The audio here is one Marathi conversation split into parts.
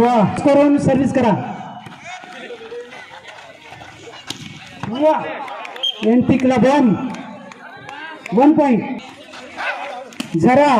वा करून सर्व्हिस करा. एन पिकला वन. वन पॉइंट जरा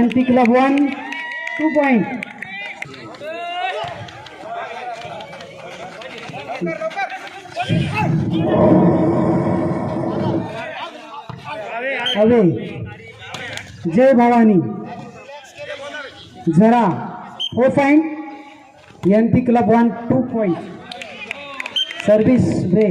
एन पिकला one two point Jai Bhavani. जरा four point N P club one two point service वे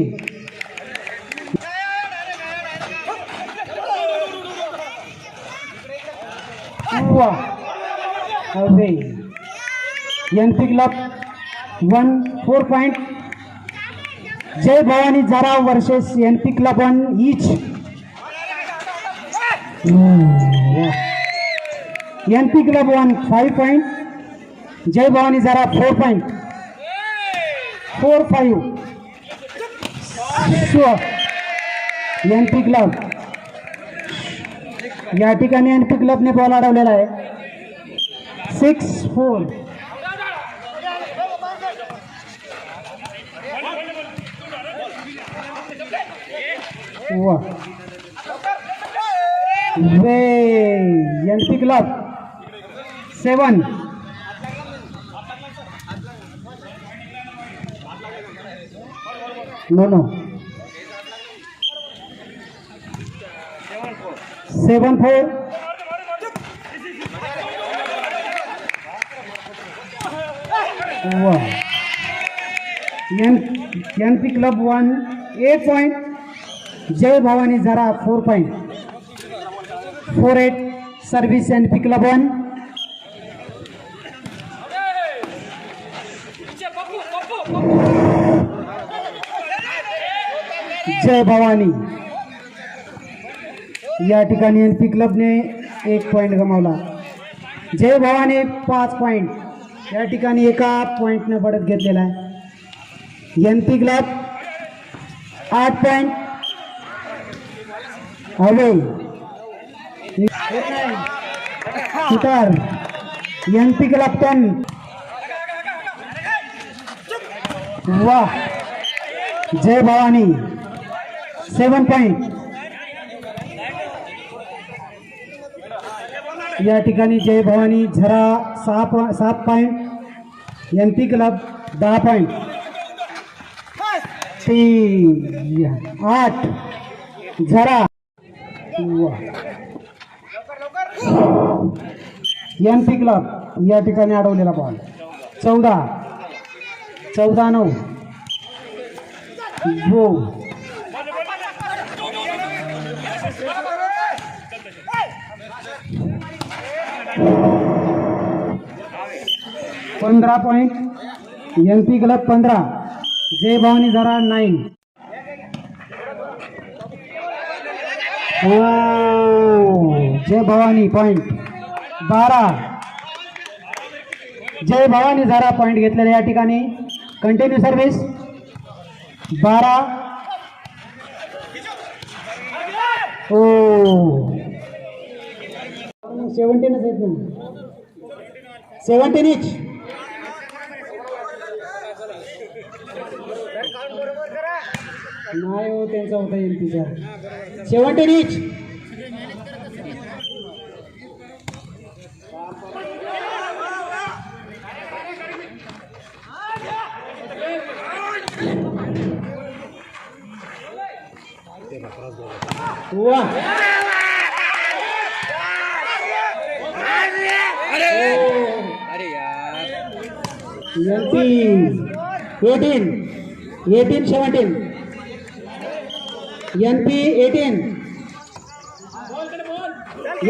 N P club one four point Jai Bhavani जरा versus N P club one each N P club one five point Jai Bhavani जरा four point four five N P club. या ठिकाणी एन पी क्लबने बॉल अडवलेला आहे. Six four N P club seven no no seven four वा N N P club one eight point Jai Bhavani, जरा four point. Four eight service N P club one. Jai Bhavani. या ठिकाणी एन पी क्लबने एक पॉईंट गमावला. जय भवानी, पाच पॉईंट या ठिकाणी एका पॉईंटने बढत घेतलेला आहे. एन पी क्लब आठ पॉईंट हवे सुतार एन पी क्लब टेन वा जय भवानी। सेवन पॉइंट। या ठिकाणी जय भवानी, झरा सहा सात पॉईंट एन पी क्लब दहा पॉईंट तीन, आठ, झरा। एन पी क्लब या ठिकाणी अडवलेला बॉल चौदा. चौदा नऊ. हो. पंधरा पॉईंट एन पी क्लब पंधरा. जय भवानी जरा नाईन हो. जय भवानी पॉईंट बारा. जय भवानी जरा पॉईंट घेतलेले या ठिकाणी. कंटिन्यू सर्व्हिस बारा. हो. ओ सेवन्टीनच आहेत ना. सेवन्टीन इच नाही हो त्यांचा होता एम पीचा N P eighteen. Eighteen. Seventeen N P eighteen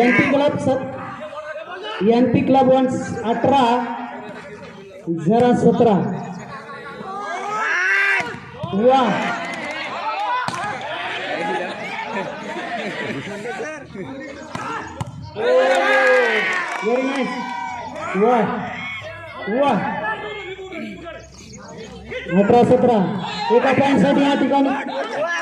N P club सत एन पी क्लब वन अठरा जरा सतरा वा व्हेरी नाईस वा वा अठरा सतरा एका पॉईंटसाठी या ठिकाणी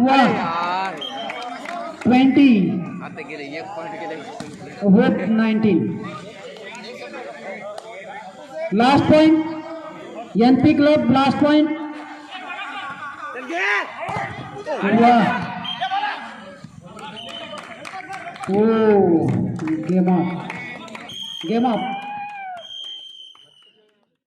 वाह यार ट्वेंटी आता गेले एक पॉईंट गेले hope nineteen last point NP club last point Game up. Game up.